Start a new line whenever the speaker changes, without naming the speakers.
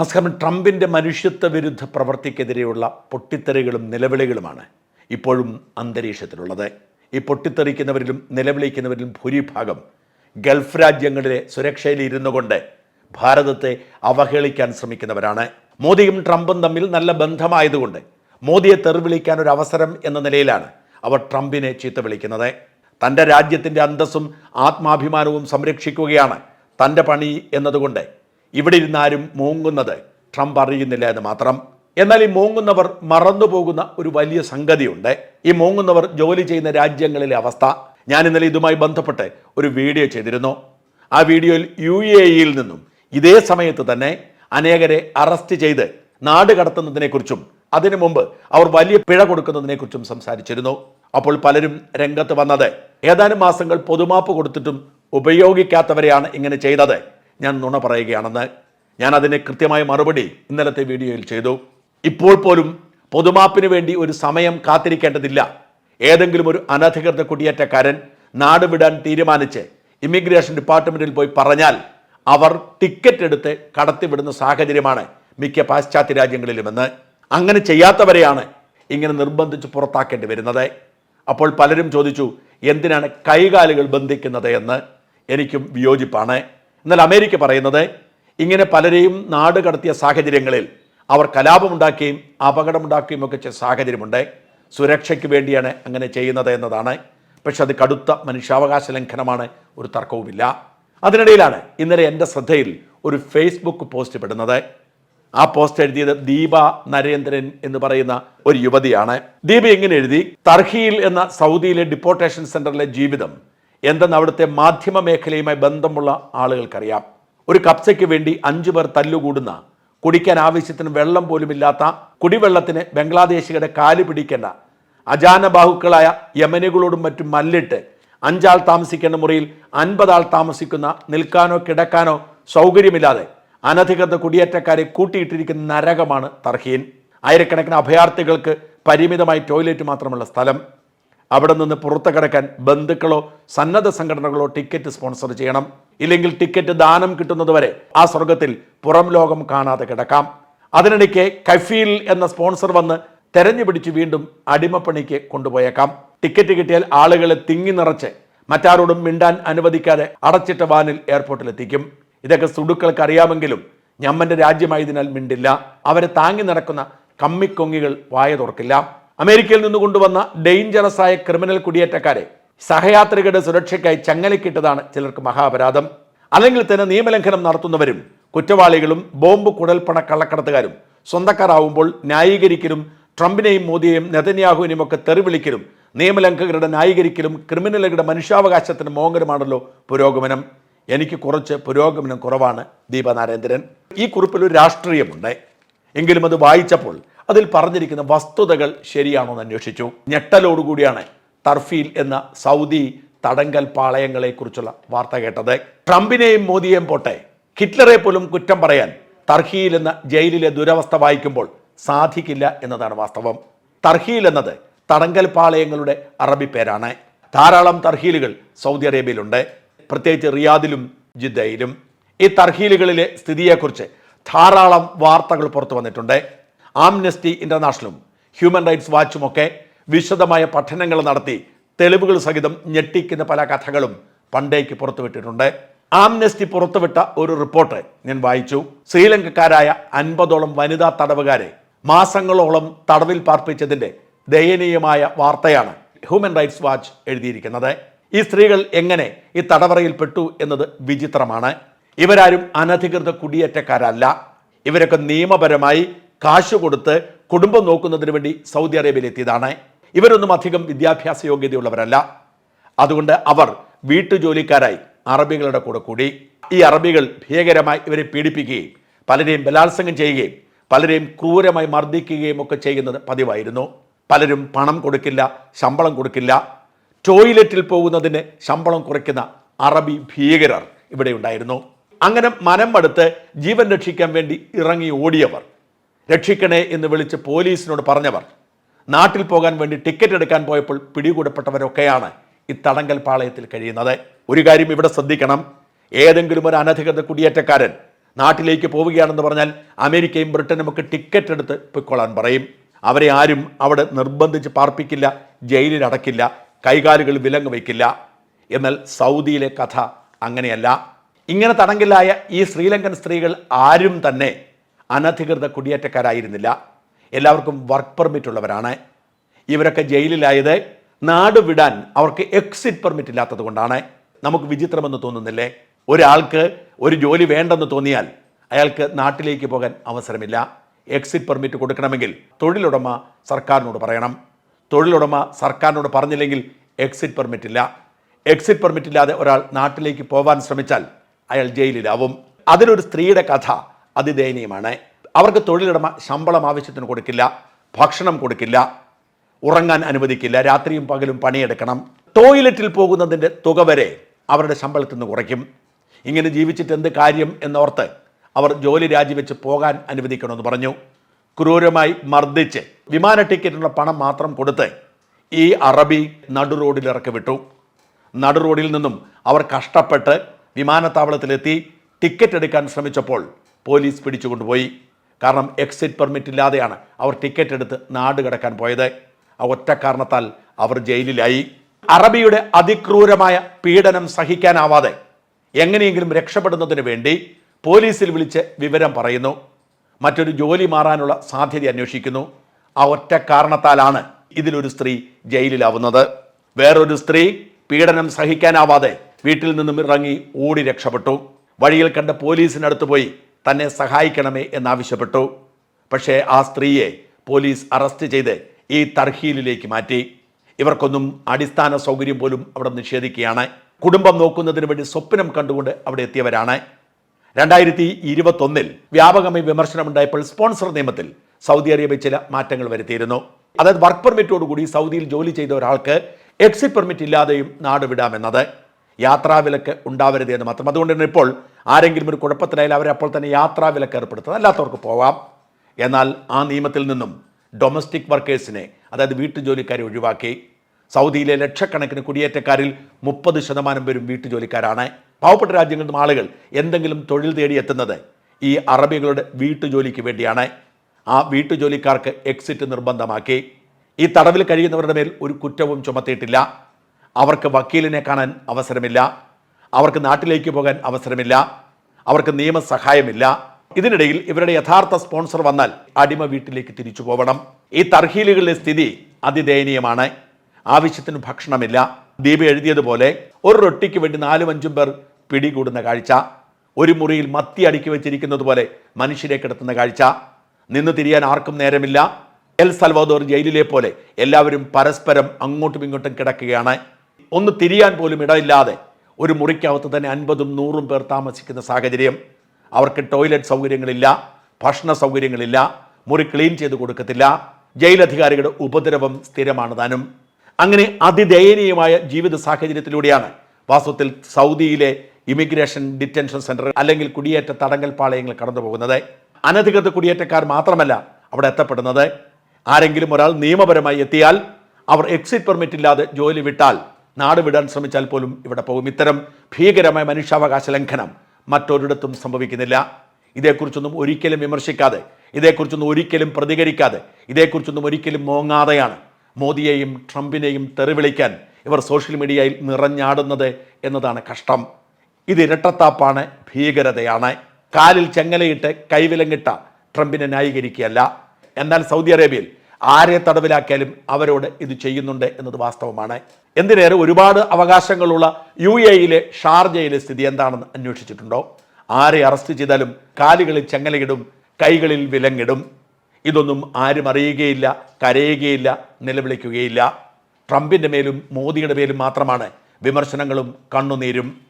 നമസ്കാരം. ട്രംപിന്റെ മനുഷ്യത്വ വിരുദ്ധ പ്രവൃത്തിക്കെതിരെയുള്ള പൊട്ടിത്തെറികളും നിലവിളികളുമാണ് ഇപ്പോഴും അന്തരീക്ഷത്തിലുള്ളത്. ഈ പൊട്ടിത്തെറിക്കുന്നവരിലും നിലവിളിക്കുന്നവരിലും ഭൂരിഭാഗം ഗൾഫ് രാജ്യങ്ങളിലെ സുരക്ഷയിൽ ഇരുന്നു കൊണ്ട് ഭാരതത്തെ അവഹേളിക്കാൻ ശ്രമിക്കുന്നവരാണ്. മോദിയും ട്രംപും തമ്മിൽ നല്ല ബന്ധമായതുകൊണ്ട് മോദിയെ തെറിവിളിക്കാൻ ഒരു അവസരം എന്ന നിലയിലാണ് അവർ ട്രംപിനെ ചീത്ത വിളിക്കുന്നത്. തന്റെ രാജ്യത്തിന്റെ അന്തസ്സും ആത്മാഭിമാനവും സംരക്ഷിക്കുകയാണ് തന്റെ പണി എന്നതുകൊണ്ട് ഇവിടെ ഇരുന്നാരും മൂങ്ങുന്നത് ട്രംപ് അറിയുന്നില്ല എന്ന് മാത്രം. എന്നാൽ ഈ മൂങ്ങുന്നവർ മറന്നുപോകുന്ന ഒരു വലിയ സംഗതിയുണ്ട്. ഈ മൂങ്ങുന്നവർ ജോലി ചെയ്യുന്ന രാജ്യങ്ങളിലെ അവസ്ഥ. ഞാൻ ഇന്നലെ ഇതുമായി ബന്ധപ്പെട്ട് ഒരു വീഡിയോ ചെയ്തിരുന്നു. ആ വീഡിയോയിൽ യു എ ഇയിൽ നിന്നും ഇതേ സമയത്ത് തന്നെ അനേകരെ അറസ്റ്റ് ചെയ്ത് നാട് കടത്തുന്നതിനെക്കുറിച്ചും അതിനു മുമ്പ് അവർ വലിയ പിഴ കൊടുക്കുന്നതിനെക്കുറിച്ചും സംസാരിച്ചിരുന്നു. അപ്പോൾ പലരും രംഗത്ത് വന്നത് ഏതാനും മാസങ്ങൾ പൊതുമാപ്പ് കൊടുത്തിട്ടും ഉപയോഗിക്കാത്തവരെയാണ് ഇങ്ങനെ ചെയ്തത്. ഞാൻ നുണ പറയുകയാണെന്ന് ഞാൻ അതിന് കൃത്യമായ മറുപടി ഇന്നലത്തെ വീഡിയോയിൽ ചെയ്തു. ഇപ്പോൾ പോലും പൊതുമാപ്പിന് വേണ്ടി ഒരു സമയം കാത്തിരിക്കേണ്ടതില്ല. ഏതെങ്കിലും ഒരു അനധികൃത കുടിയേറ്റക്കാരൻ നാട് വിടാൻ തീരുമാനിച്ച് ഇമിഗ്രേഷൻ ഡിപ്പാർട്ട്മെന്റിൽ പോയി പറഞ്ഞാൽ അവർ ടിക്കറ്റ് എടുത്ത് കടത്തിവിടുന്ന സാഹചര്യമാണ് മിക്ക പാശ്ചാത്യ രാജ്യങ്ങളിലുമെന്ന്. അങ്ങനെ ചെയ്യാത്തവരെയാണ് ഇങ്ങനെ നിർബന്ധിച്ച് പുറത്താക്കേണ്ടി വരുന്നത്. അപ്പോൾ പലരും ചോദിച്ചു എന്തിനാണ് കൈകാലുകൾ ബന്ധിക്കുന്നത് എന്ന്? എനിക്കും വിയോജിപ്പാണ്. എന്നാൽ അമേരിക്ക പറയുന്നത് ഇങ്ങനെ പലരെയും നാട് കടത്തിയ സാഹചര്യങ്ങളിൽ അവർ കലാപമുണ്ടാക്കുകയും അപകടമുണ്ടാക്കുകയും ഒക്കെ ചെയ്ത സാഹചര്യമുണ്ട്. സുരക്ഷയ്ക്ക് വേണ്ടിയാണ് അങ്ങനെ ചെയ്യുന്നത് എന്നതാണ്. പക്ഷെ അത് കടുത്ത മനുഷ്യാവകാശ ലംഘനമാണ് ഒരു തർക്കവുമില്ല. അതിനിടയിലാണ് ഇന്നലെ എന്റെ ശ്രദ്ധയിൽ ഒരു ഫേസ്ബുക്ക് പോസ്റ്റ് പെടുന്നത്. ആ പോസ്റ്റ് എഴുതിയത് ദീപ നരേന്ദ്രൻ എന്ന് പറയുന്ന ഒരു യുവതിയാണ്. ദീപ എങ്ങനെ എഴുതി? തർഹിയിൽ എന്ന സൗദിയിലെ ഡിപ്പോർട്ടേഷൻ സെന്ററിലെ ജീവിതം എന്തെന്ന് അവിടുത്തെ മാധ്യമ മേഖലയുമായി ബന്ധമുള്ള ആളുകൾക്കറിയാം. ഒരു കപ്സയ്ക്ക് വേണ്ടി അഞ്ചു പേർ തല്ലുകൂടുന്ന കുടിക്കാൻ ആവശ്യത്തിന് വെള്ളം പോലുമില്ലാത്ത കുടിവെള്ളത്തിന് ബംഗ്ലാദേശികളുടെ കാൽ പിടിക്കേണ്ട അജാനബാഹുക്കളായ യമനുകളോടും മറ്റും മല്ലിട്ട് അഞ്ചാൾ താമസിക്കേണ്ട മുറിയിൽ അൻപതാൾ താമസിക്കുന്ന നിൽക്കാനോ കിടക്കാനോ സൗകര്യമില്ലാതെ അനധികൃത കുടിയേറ്റക്കാരെ കൂട്ടിയിട്ടിരിക്കുന്ന നരകമാണ് തർഹീൻ. ആയിരക്കണക്കിന് അഭയാർത്ഥികൾക്ക് പരിമിതമായി ടോയ്ലറ്റ് മാത്രമുള്ള സ്ഥലം. അവിടെ നിന്ന് പുറത്തു കിടക്കാൻ ബന്ധുക്കളോ സന്നദ്ധ സംഘടനകളോ ടിക്കറ്റ് സ്പോൺസർ ചെയ്യണം. ഇല്ലെങ്കിൽ ടിക്കറ്റ് ദാനം കിട്ടുന്നതുവരെ ആ സ്വർഗത്തിൽ പുറം ലോകം കാണാതെ കിടക്കാം. അതിനിടയ്ക്ക് കഫീൽ എന്ന സ്പോൺസർ വന്ന് തെരഞ്ഞു പിടിച്ച് വീണ്ടും അടിമപ്പണിക്ക് കൊണ്ടുപോയേക്കാം. ടിക്കറ്റ് കിട്ടിയാൽ ആളുകളെ തിങ്ങി നിറച്ച് മറ്റാരോടും മിണ്ടാൻ അനുവദിക്കാതെ അടച്ചിട്ട വാനിൽ എയർപോർട്ടിലെത്തിക്കും ഇതൊക്കെ സുടുക്കൾക്ക് അറിയാമെങ്കിലും ഞമ്മന്റെ രാജ്യമായതിനാൽ മിണ്ടില്ല. അവരെ താങ്ങി നടക്കുന്ന കമ്മിക്കൊങ്ങികൾ വായ തുറക്കില്ല. അമേരിക്കയിൽ നിന്ന് കൊണ്ടുവന്ന ഡേഞ്ചറസ് ആയ ക്രിമിനൽ കുടിയേറ്റക്കാരെ സഹയാത്രികരുടെ സുരക്ഷയ്ക്കായി ചങ്ങലക്കിട്ടതാണ് ചിലർക്ക് മഹാപരാധം. അല്ലെങ്കിൽ തന്നെ നിയമലംഘനം നടത്തുന്നവരും കുറ്റവാളികളും ബോംബ് കുടൽപ്പണ കള്ളക്കടത്തുകാരും സ്വന്തക്കാരാവുമ്പോൾ ന്യായീകരിക്കലും ട്രംപിനെയും മോദിയെയും നെതന്യാഹുവിനെയും ഒക്കെ തെറിവിളിക്കലും നിയമലംഘകരുടെ ന്യായീകരിക്കലും ക്രിമിനലുകളുടെ മനുഷ്യാവകാശത്തിന് മോങ്ങലുമാണല്ലോ പുരോഗമനം. എനിക്ക് കുറച്ച് പുരോഗമനം കുറവാണ് ദീപ നരേന്ദ്രൻ ഈ കുറിപ്പിൽ ഒരു രാഷ്ട്രീയമുണ്ട്. എങ്കിലും അത് വായിച്ചപ്പോൾ അതിൽ പറഞ്ഞിരിക്കുന്ന വസ്തുതകൾ ശരിയാണോ എന്ന് അന്വേഷിച്ചു. ഞെട്ടലോടുകൂടിയാണ് തർഫീൽ എന്ന സൗദി തടങ്കൽ പാളയങ്ങളെക്കുറിച്ചുള്ള വാർത്ത കേട്ടത്. ട്രംപിനെയും മോദിയെയും പോട്ടെ ഹിറ്റ്ലറെ പോലും കുറ്റം പറയാൻ തർഹീൽ എന്ന ജയിലിലെ ദുരവസ്ഥ വായിക്കുമ്പോൾ സാധിക്കില്ല എന്നതാണ് വാസ്തവം. തർഹീൽ എന്നത് തടങ്കൽ പാളയങ്ങളുടെ അറബി പേരാണ്. ധാരാളം തർഹീലുകൾ സൗദി അറേബ്യയിലുണ്ട്. പ്രത്യേകിച്ച് റിയാദിലും ജിദ്ദയിലും. ഈ തർഹീലുകളിലെ സ്ഥിതിയെക്കുറിച്ച് ധാരാളം വാർത്തകൾ പുറത്തു വന്നിട്ടുണ്ട്. ആംനെസ്റ്റി ഇന്റർനാഷണലും ഹ്യൂമൻ റൈറ്റ്സ് വാച്ചും ഒക്കെ വിശദമായ പഠനങ്ങൾ നടത്തി തെളിവുകൾ സഹിതം ഞെട്ടിക്കുന്ന പല കഥകളും പണ്ടേക്ക് പുറത്തുവിട്ടിട്ടുണ്ട്. ആംനെസ്റ്റി പുറത്തുവിട്ട ഒരു റിപ്പോർട്ട് ഞാൻ വായിച്ചു. ശ്രീലങ്കക്കാരായ അൻപതോളം വനിതാ തടവുകാരെ മാസങ്ങളോളം തടവിൽ പാർപ്പിച്ചതിന്റെ ദയനീയമായ വാർത്തയാണ് ഹ്യൂമൻ റൈറ്റ്സ് വാച്ച് എഴുതിയിരിക്കുന്നത്. ഈ സ്ത്രീകൾ എങ്ങനെ ഈ തടവറയിൽ പെട്ടു എന്നത് വിചിത്രമാണ്. ഇവരാരും അനധികൃത കുടിയേറ്റക്കാരല്ല. ഇവരൊക്കെ നിയമപരമായി കാശ് കൊടുത്ത് കുടുംബം നോക്കുന്നതിന് വേണ്ടി സൗദി അറേബ്യയിൽ എത്തിയതാണ്. ഇവരൊന്നും അധികം വിദ്യാഭ്യാസ യോഗ്യതയുള്ളവരല്ല. അതുകൊണ്ട് അവർ വീട്ടുജോലിക്കാരായി അറബികളുടെ കൂടെ കൂടി. ഈ അറബികൾ ഭീകരമായി ഇവരെ പീഡിപ്പിക്കുകയും പലരെയും ബലാത്സംഗം ചെയ്യുകയും പലരെയും ക്രൂരമായി മർദ്ദിക്കുകയും ഒക്കെ ചെയ്യുന്നത് പതിവായിരുന്നു. പലരും പണം കൊടുക്കില്ല ശമ്പളം കൊടുക്കില്ല. ടോയ്ലറ്റിൽ പോകുന്നതിന് ശമ്പളം കുറയ്ക്കുന്ന അറബി ഭീകരർ ഇവിടെ ഉണ്ടായിരുന്നു. അങ്ങനെ മനം മടുത്ത് ജീവൻ രക്ഷിക്കാൻ വേണ്ടി ഇറങ്ങി ഓടിയവർ രക്ഷിക്കണേ എന്ന് വിളിച്ച് പോലീസിനോട് പറഞ്ഞവർ നാട്ടിൽ പോകാൻ വേണ്ടി ടിക്കറ്റ് എടുക്കാൻ പോയപ്പോൾ പിടികൂടപ്പെട്ടവരൊക്കെയാണ് ഈ തടങ്കൽ പാളയത്തിൽ കഴിയുന്നത്. ഒരു കാര്യം ഇവിടെ ശ്രദ്ധിക്കണം. ഏതെങ്കിലും ഒരു അനധികൃത കുടിയേറ്റക്കാരൻ നാട്ടിലേക്ക് പോവുകയാണെന്ന് പറഞ്ഞാൽ അമേരിക്കയും ബ്രിട്ടനും ഒക്കെ ടിക്കറ്റ് എടുത്ത് പൊയ്ക്കൊള്ളാൻ പറയും. അവരെ ആരും അവിടെ നിർബന്ധിച്ച് പാർപ്പിക്കില്ല ജയിലിൽ അടക്കില്ല കൈകാലുകൾ വിലങ്ങ് വയ്ക്കില്ല. എന്നാൽ സൗദിയിലെ കഥ അങ്ങനെയല്ല. ഇങ്ങനെ തടങ്കലായ ഈ ശ്രീലങ്കൻ സ്ത്രീകൾ ആരും തന്നെ അനധികൃത കുടിയേറ്റക്കാരായിരുന്നില്ല. എല്ലാവർക്കും വർക്ക് പെർമിറ്റ് ഉള്ളവരാണ്. ഇവരൊക്കെ ജയിലിലായത് നാട് വിടാൻ അവർക്ക് എക്സിറ്റ് പെർമിറ്റ് ഇല്ലാത്തത് കൊണ്ടാണ്. നമുക്ക് വിചിത്രമെന്ന് തോന്നുന്നില്ലേ? ഒരാൾക്ക് ഒരു ജോലി വേണ്ടെന്ന് തോന്നിയാൽ അയാൾക്ക് നാട്ടിലേക്ക് പോകാൻ അവസരമില്ല. എക്സിറ്റ് പെർമിറ്റ് കൊടുക്കണമെങ്കിൽ തൊഴിലുടമ സർക്കാരിനോട് പറയണം. തൊഴിലുടമ സർക്കാരിനോട് പറഞ്ഞില്ലെങ്കിൽ എക്സിറ്റ് പെർമിറ്റ് ഇല്ല. എക്സിറ്റ് പെർമിറ്റ് ഇല്ലാതെ ഒരാൾ നാട്ടിലേക്ക് പോകാൻ ശ്രമിച്ചാൽ അയാൾ ജയിലിലാവും. അതിലൊരു സ്ത്രീയുടെ കഥ. അതിദയനീയമാണ്. അവർക്ക് തൊഴിലിടമ ശമ്പളം ആവശ്യത്തിന് കൊടുക്കില്ല ഭക്ഷണം കൊടുക്കില്ല ഉറങ്ങാൻ അനുവദിക്കില്ല രാത്രിയും പകലും പണിയെടുക്കണം. ടോയ്ലറ്റിൽ പോകുന്നതിന്റെ തുക വരെ അവരുടെ ശമ്പളത്തിൽ നിന്ന് കുറയ്ക്കും. ഇങ്ങനെ ജീവിച്ചിട്ട് എന്ത് കാര്യം എന്നോർത്ത് അവർ ജോലി രാജിവെച്ച് പോകാൻ അനുവദിക്കണമെന്ന് പറഞ്ഞു. ക്രൂരമായി മർദ്ദിച്ച് വിമാന ടിക്കറ്റിനുള്ള പണം മാത്രം കൊടുത്ത് ഈ അറബി നടു റോഡിൽ ഇറക്കി വിട്ടു. നടു റോഡിൽ നിന്നും അവർ കഷ്ടപ്പെട്ട് വിമാനത്താവളത്തിലെത്തി ടിക്കറ്റ് എടുക്കാൻ ശ്രമിച്ചപ്പോൾ പോലീസ് പിടിച്ചുകൊണ്ടുപോയി കാരണം എക്സിറ്റ് പെർമിറ്റ് ഇല്ലാതെയാണ് അവർ ടിക്കറ്റ് എടുത്ത് നാട് കടക്കാൻ പോയത്. ആ ഒറ്റ കാരണത്താൽ അവർ ജയിലിലായി. അറബിയുടെ അതിക്രൂരമായ പീഡനം സഹിക്കാനാവാതെ എങ്ങനെയെങ്കിലും രക്ഷപ്പെടുന്നതിന് വേണ്ടി പോലീസിൽ വിളിച്ച് വിവരം പറയുന്നു. മറ്റൊരു ജോലി മാറാനുള്ള സാധ്യത അന്വേഷിക്കുന്നു. ആ ഒറ്റ കാരണത്താലാണ് ഇതിലൊരു സ്ത്രീ ജയിലിലാവുന്നത്. വേറൊരു സ്ത്രീ പീഡനം സഹിക്കാനാവാതെ വീട്ടിൽ നിന്നും ഇറങ്ങി ഓടി രക്ഷപ്പെട്ടു. വഴിയിൽ കണ്ട പോലീസിനടുത്ത് പോയി തന്നെ സഹായിക്കണമേ എന്നാവശ്യപ്പെട്ടു. പക്ഷേ ആ സ്ത്രീയെ പോലീസ് അറസ്റ്റ് ചെയ്ത് ഈ തർഹീലിലേക്ക് മാറ്റി. ഇവർക്കൊന്നും അടിസ്ഥാന സൗകര്യം പോലും അവിടെ നിഷേധിക്കുകയാണ്. കുടുംബം നോക്കുന്നതിന് വേണ്ടി സ്വപ്നം കണ്ടുകൊണ്ട് അവിടെ എത്തിയവരാണ്. രണ്ടായിരത്തി ഇരുപത്തൊന്നിൽ വ്യാപകമായി വിമർശനമുണ്ടായപ്പോൾ സ്പോൺസർ നിയമത്തിൽ സൗദി അറേബ്യ ചില മാറ്റങ്ങൾ വരുത്തിയിരുന്നു. അതായത് വർക്ക് പെർമിറ്റോടുകൂടി സൗദിയിൽ ജോലി ചെയ്ത ഒരാൾക്ക് എക്സിറ്റ് പെർമിറ്റ് ഇല്ലാതെയും നാട് വിടാമെന്നത്. യാത്രാവിലക്ക് ഉണ്ടാവരുത് എന്ന് മാത്രം. അതുകൊണ്ട് തന്നെ ഇപ്പോൾ ആരെങ്കിലും ഒരു കുഴപ്പത്തിലായാലും അവരെ അപ്പോൾ തന്നെ യാത്രാവിലക്ക് ഏർപ്പെടുത്തുന്നത്. അല്ലാത്തവർക്ക് പോവാം. എന്നാൽ ആ നിയമത്തിൽ നിന്നും ഡൊമസ്റ്റിക് വർക്കേഴ്സിനെ അതായത് വീട്ടുജോലിക്കാരെ ഒഴിവാക്കി. സൗദിയിലെ ലക്ഷക്കണക്കിന് കുടിയേറ്റക്കാരിൽ മുപ്പത് ശതമാനം പേരും വീട്ടുജോലിക്കാരാണ്. പാവപ്പെട്ട രാജ്യങ്ങളിൽ നിന്നും ആളുകൾ എന്തെങ്കിലും തൊഴിൽ തേടി എത്തുന്നത് ഈ അറബികളുടെ വീട്ടുജോലിക്ക് വേണ്ടിയാണ്. ആ വീട്ടുജോലിക്കാർക്ക് എക്സിറ്റ് നിർബന്ധമാക്കി. ഈ തടവിൽ കഴിയുന്നവരുടെ മേൽ ഒരു കുറ്റവും ചുമത്തിയിട്ടില്ല. അവർക്ക് വക്കീലിനെ കാണാൻ അവസരമില്ല. അവർക്ക് നാട്ടിലേക്ക് പോകാൻ അവസരമില്ല. അവർക്ക് നിയമസഹായമില്ല ഇതിനിടയിൽ ഇവരുടെ യഥാർത്ഥ സ്പോൺസർ വന്നാൽ അടിമ വീട്ടിലേക്ക് തിരിച്ചു പോകണം ഈ തർഹീലുകളിലെ സ്ഥിതി അതിദയനീയമാണ്. ആവശ്യത്തിന് ഭക്ഷണമില്ല. ദീപ എഴുതിയതുപോലെ ഒരു റൊട്ടിക്ക് വേണ്ടി നാലും അഞ്ചും പേർ പിടികൂടുന്ന കാഴ്ച. ഒരു മുറിയിൽ മത്തി അടുക്കി വെച്ചിരിക്കുന്നത് പോലെ മനുഷ്യരെ കിടത്തുന്ന കാഴ്ച. നിന്ന് തിരിയാൻ ആർക്കും നേരമില്ല. എൽ സൽവാദോർ ജയിലിലെ പോലെ എല്ലാവരും പരസ്പരം അങ്ങോട്ടും ഇങ്ങോട്ടും കിടക്കുകയാണ്. ഒന്ന് തിരിയാൻ പോലും ഇടമില്ലാതെ ഒരു മുറിക്കകത്ത് തന്നെ അൻപതും നൂറും പേർ താമസിക്കുന്ന സാഹചര്യം. അവർക്ക് ടോയ്ലറ്റ് സൗകര്യങ്ങളില്ല ഭക്ഷണ സൗകര്യങ്ങളില്ല മുറി ക്ലീൻ ചെയ്ത് കൊടുക്കത്തില്ല ജയിലധികാരികളുടെ ഉപദ്രവം സ്ഥിരമാണ് താനും. അങ്ങനെ അതിദയനീയമായ ജീവിത സാഹചര്യത്തിലൂടെയാണ് വാസ്തവത്തിൽ സൗദിയിലെ ഇമിഗ്രേഷൻ ഡിറ്റൻഷൻ സെന്റർ അല്ലെങ്കിൽ കുടിയേറ്റ തടങ്കൽ പാളയങ്ങൾ കടന്നു പോകുന്നത്. അനധികൃത കുടിയേറ്റക്കാർ മാത്രമല്ല അവിടെ എത്തപ്പെടുന്നത്. ആരെങ്കിലും ഒരാൾ നിയമപരമായി എത്തിയാൽ അവർ എക്സിറ്റ് പെർമിറ്റ് ഇല്ലാതെ ജോലി വിട്ടാൽ നാട് വിടാൻ ശ്രമിച്ചാൽ പോലും ഇവിടെ പോകും. ഇത്തരം ഭീകരമായ മനുഷ്യാവകാശ ലംഘനം മറ്റൊരിടത്തും സംഭവിക്കുന്നില്ല. ഇതേക്കുറിച്ചൊന്നും ഒരിക്കലും വിമർശിക്കാതെ ഇതേക്കുറിച്ചൊന്നും ഒരിക്കലും പ്രതികരിക്കാതെ ഇതേക്കുറിച്ചൊന്നും ഒരിക്കലും മോങ്ങാതെയാണ് മോദിയെയും ട്രംപിനെയും തെറിവിളിക്കാൻ ഇവർ സോഷ്യൽ മീഡിയയിൽ നിറഞ്ഞാടുന്നത് എന്നതാണ് കഷ്ടം. ഇത് ഇരട്ടത്താപ്പാണ് ഭീകരതയാണ്. കാലിൽ ചെങ്ങലയിട്ട് കൈവിലങ്ങിട്ട ട്രംപിനെ ന്യായീകരിക്കുകയല്ല. എന്നാൽ സൗദി അറേബ്യയിൽ ആരെ തടവിലാക്കിയാലും അവരോട് ഇത് ചെയ്യുന്നുണ്ട് എന്നത് വാസ്തവമാണ്. എന്തിനേറെ ഒരുപാട് അവകാശങ്ങളുള്ള യു എയിലെ ഷാർജയിലെ സ്ഥിതി എന്താണെന്ന് അന്വേഷിച്ചിട്ടുണ്ടോ? ആരെ അറസ്റ്റ് ചെയ്താലും കാലുകളിൽ ചെങ്ങലയിടും കൈകളിൽ വിലങ്ങിടും. ഇതൊന്നും ആരും അറിയുകയില്ല കരയുകയില്ല നിലവിളിക്കുകയില്ല. ട്രംപിന്റെ മേലും മോദിയുടെ മേലും മാത്രമാണ് വിമർശനങ്ങളും കണ്ണുനീരും.